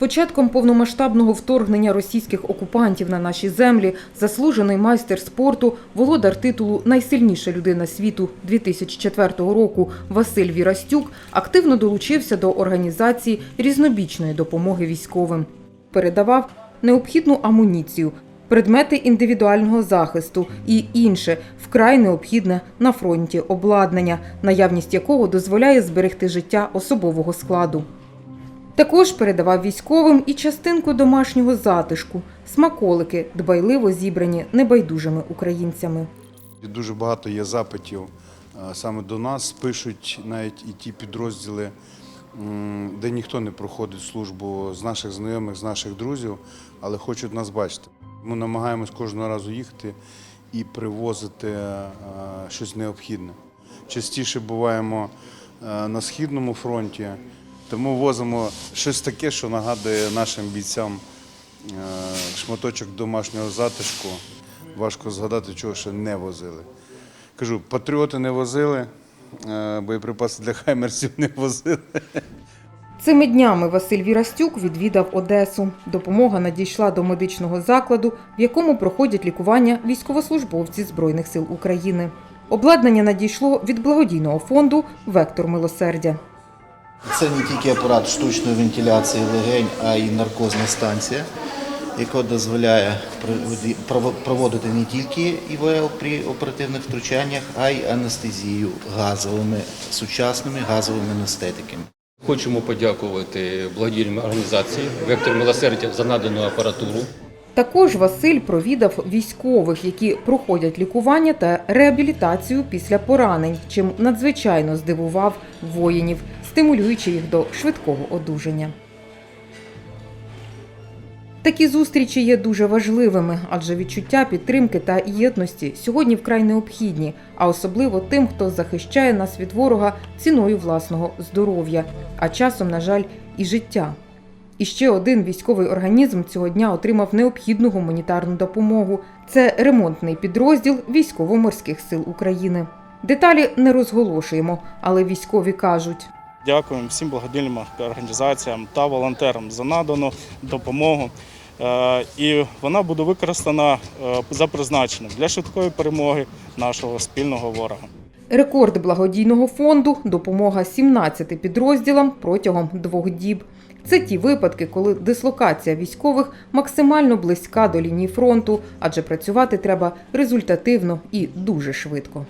початком повномасштабного вторгнення російських окупантів на наші землі заслужений майстер спорту, володар титулу Найсильніша людина світу 2004 року Василь Вірастюк активно долучився до організації різнобічної допомоги військовим. Передавав необхідну амуніцію, предмети індивідуального захисту і інше вкрай необхідне на фронті обладнання, наявність якого дозволяє зберегти життя особового складу. Також передавав військовим і частинку домашнього затишку, смаколики, дбайливо зібрані небайдужими українцями. Дуже багато є запитів е, саме до нас. Пишуть навіть і ті підрозділи, де ніхто не проходить службу з наших знайомих, з наших друзів, але хочуть нас бачити. Ми намагаємось кожного разу їхати і привозити е, щось необхідне. Частіше буваємо е, на східному фронті, тому возимо щось таке, що нагадує нашим бійцям е, шматочок домашнього затишку. Важко згадати, чого ще не возили. Кажу, патріоти не возили, е, боєприпаси для хаймерсів не возили. Цими днями Василь Вірастюк відвідав Одесу. Допомога надійшла до медичного закладу, в якому проходять лікування військовослужбовці Збройних сил України. Обладнання надійшло від благодійного фонду Вектор милосердя. Це не тільки апарат штучної вентиляції легень, а й наркозна станція, яка дозволяє проводити не тільки ІВЛ при оперативних втручаннях, а й анестезію газовими сучасними газовими анестетиками. Хочемо подякувати благодійній організації Вектор милосердя за надану апаратуру. Також Василь провідав військових, які проходять лікування та реабілітацію після поранень, чим надзвичайно здивував воїнів, стимулюючи їх до швидкого одужання. Такі зустрічі є дуже важливими, адже відчуття підтримки та єдності сьогодні вкрай необхідні, а особливо тим, хто захищає нас від ворога ціною власного здоров'я, а часом, на жаль, і життя. І ще один військовий організм цього дня отримав необхідну гуманітарну допомогу. Це ремонтний підрозділ військово-морських сил України. Деталі не розголошуємо, але військові кажуть. Дякуємо всім благодійним організаціям та волонтерам за надану допомогу. Е, І вона буде використана е, за призначенням для швидкої перемоги нашого спільного ворога. Рекорд благодійного фонду допомога 17 підрозділам протягом двох діб. Це ті випадки, коли дислокація військових максимально близька до лінії фронту, адже працювати треба результативно і дуже швидко.